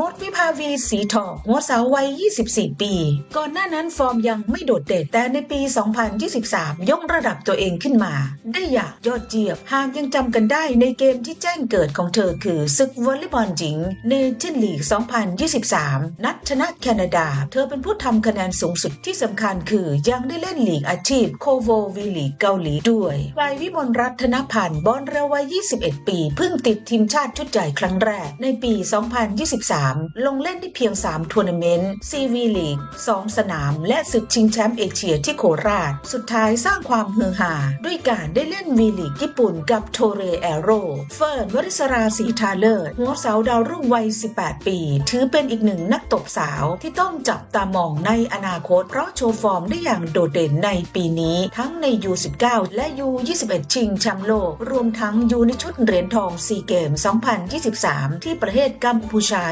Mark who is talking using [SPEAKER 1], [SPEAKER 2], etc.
[SPEAKER 1] มดวิภาวีสีทองหัวสาววัย 24 ปี ก่อนหน้านั้นฟอร์มยังไม่โดดเด่นแต่ในปี 2023 ยกระดับตัวเองขึ้นมา ได้อย่างยอดเยี่ยมหากยังจำกันได้ในเกมที่แจ้งเกิดของเธอคือศึกวอลเลย์บอลหญิงเนเธอร์ลีก 2023 นัดชนะแคนาดา เธอเป็นผู้ทำคะแนนสูงสุดที่สำคัญคือยังได้เล่นลีกอาชีพโคโววีลีกเกาหลีด้วยปลายวิมลรัตนพันธ์บอลเรววัย 21 ปี เพิ่งติดทีมชาติชุดใหญ่ครั้งแรกในปี 2023ลงเล่นได้เพียง 3 ทัวร์นาเมนต์ซีวีลีก 2 สนาม และศึกชิงแชมป์เอเชียที่โคราช สุดท้ายสร้างความฮือฮาด้วยการได้เล่นวีลีกญี่ปุ่นกับโทเรแอโรเฟิร์นวริศราสีทาเลิศหัวเสาดาวรุ่งวัย 18 ปี ถือเป็นอีกหนึ่งนักตบสาวที่ต้องจับตามองในอนาคต เพราะโชว์ฟอร์มได้อย่างโดดเด่นในปีนี้ ทั้งใน U19 และ U21 ชิงแชมป์โลก รวมทั้งอยู่ในชุดเหรียญทองซีเกม 2023 ที่ประเทศกัมพูชา